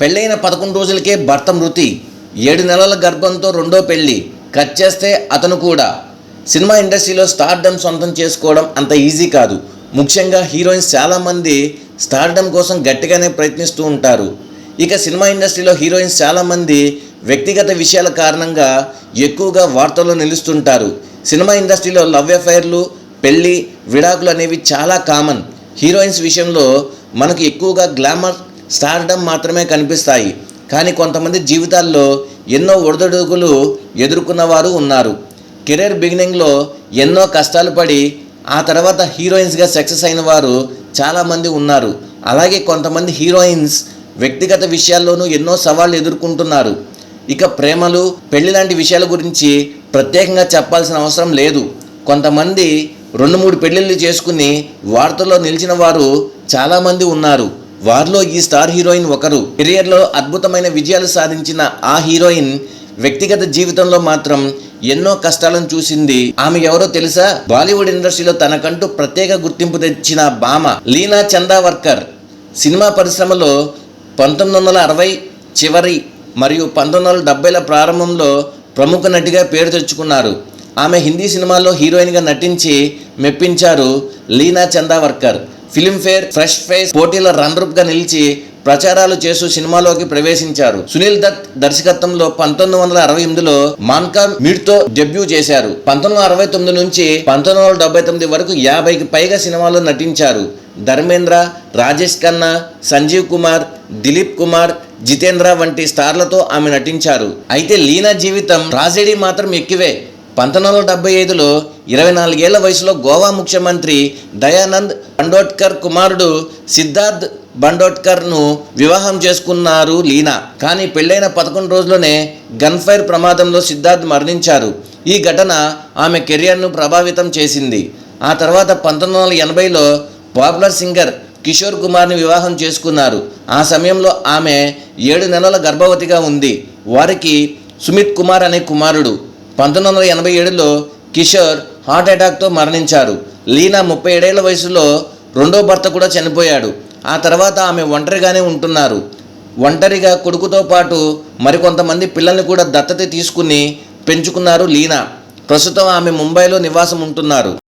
పెళ్ళైన పదకొండు రోజులకే భర్త మృతి ఏడు నెలల గర్భంతో రెండో పెళ్ళి కట్ చేస్తే అతను కూడా. సినిమా ఇండస్ట్రీలో స్టార్డమ్ సొంతం చేసుకోవడం అంత ఈజీ కాదు. ముఖ్యంగా హీరోయిన్స్ చాలామంది స్టార్డమ్ కోసం గట్టిగానే ప్రయత్నిస్తూ ఉంటారు. ఇక సినిమా ఇండస్ట్రీలో హీరోయిన్స్ చాలామంది వ్యక్తిగత విషయాల కారణంగా ఎక్కువగా వార్తల్లో నిలుస్తుంటారు. సినిమా ఇండస్ట్రీలో లవ్ అఫైర్లు పెళ్ళి విడాకులు అనేవి చాలా కామన్. హీరోయిన్స్ విషయంలో మనకు ఎక్కువగా గ్లామర్ స్టార్డమ్ మాత్రమే కనిపిస్తాయి. కానీ కొంతమంది జీవితాల్లో ఎన్నో ఒడిదొడుకులు ఎదుర్కొన్నవారు ఉన్నారు. కెరీర్ బిగినింగ్లో ఎన్నో కష్టాలు పడి ఆ తర్వాత హీరోయిన్స్గా సక్సెస్ అయిన వారు చాలామంది ఉన్నారు. అలాగే కొంతమంది హీరోయిన్స్ వ్యక్తిగత విషయాల్లోనూ ఎన్నో సవాళ్ళు ఎదుర్కొంటున్నారు. ఇక ప్రేమలు పెళ్ళి లాంటి విషయాల గురించి ప్రత్యేకంగా చెప్పాల్సిన అవసరం లేదు. కొంతమంది రెండు మూడు పెళ్ళిళ్ళు చేసుకుని వార్తల్లో నిలిచిన వారు చాలామంది ఉన్నారు. వారిలో ఈ స్టార్ హీరోయిన్ ఒకరు. కెరియర్లో అద్భుతమైన విజయాలు సాధించిన ఆ హీరోయిన్ వ్యక్తిగత జీవితంలో మాత్రం ఎన్నో కష్టాలను చూసింది. ఆమె ఎవరో తెలుసా? బాలీవుడ్ ఇండస్ట్రీలో తనకంటూ ప్రత్యేక గుర్తింపు తెచ్చిన భామ లీనా చందావర్కర్. సినిమా పరిశ్రమలో పంతొమ్మిది వందల అరవై చివరి మరియు పంతొమ్మిది వందల డెబ్బైల ప్రారంభంలో ప్రముఖ నటిగా పేరు తెచ్చుకున్నారు. ఆమె హిందీ సినిమాల్లో హీరోయిన్గా నటించి మెప్పించారు Leena Chandavarkar. Filmfare fresh face పోటీల రన్రూప్గా నిలిచి ప్రచారాలు చేస్తూ సినిమాలోకి ప్రవేశించారు. సునీల్ దత్ దర్శకత్వంలో పంతొమ్మిది వందల అరవై ఎనిమిదిలో మాన్కా మీడ్తో డెబ్యూ చేశారు. పంతొమ్మిది వందల అరవై తొమ్మిది నుంచి పంతొమ్మిది వందల డెబ్బై తొమ్మిది వరకు యాభైకి పైగా సినిమాల్లో నటించారు. ధర్మేంద్ర రాజేష్ ఖన్నా సంజీవ్ కుమార్ దిలీప్ కుమార్ జితేంద్ర వంటి స్టార్లతో ఆమె నటించారు. అయితే లీనా జీవితం ట్రాజెడీ మాత్రం ఎక్కువే. పంతొమ్మిది వందల డెబ్బై ఐదులో ఇరవై నాలుగేళ్ళ వయసులో గోవా ముఖ్యమంత్రి దయానంద్ బండోట్కర్ కుమారుడు సిద్ధార్థ్ బండోట్కర్ను వివాహం చేసుకున్నారు లీనా. కానీ పెళ్ళైన పదకొండు రోజుల్లోనే గన్ ఫైర్ ప్రమాదంలో సిద్ధార్థ్ మరణించారు. ఈ ఘటన ఆమె కెరియర్ను ప్రభావితం చేసింది. ఆ తర్వాత పంతొమ్మిది వందల ఎనభైలో పాపులర్ సింగర్ కిషోర్ కుమార్ని వివాహం చేసుకున్నారు. ఆ సమయంలో ఆమె ఏడు నెలల గర్భవతిగా ఉంది. వారికి సుమిత్ కుమార్ అనే కుమారుడు. పంతొమ్మిది వందల ఎనభై ఏడులో కిషోర్ హార్ట్ అటాక్తో మరణించారు. లీనా ముప్పై ఏడేళ్ళ వయసులో రెండో భర్త కూడా చనిపోయాడు. ఆ తర్వాత ఆమె ఒంటరిగానే ఉంటున్నారు. ఒంటరిగా కొడుకుతో పాటు మరికొంతమంది పిల్లల్ని కూడా దత్తత తీసుకుని పెంచుకున్నారు లీనా. ప్రస్తుతం ఆమె ముంబైలో నివాసం ఉంటున్నారు.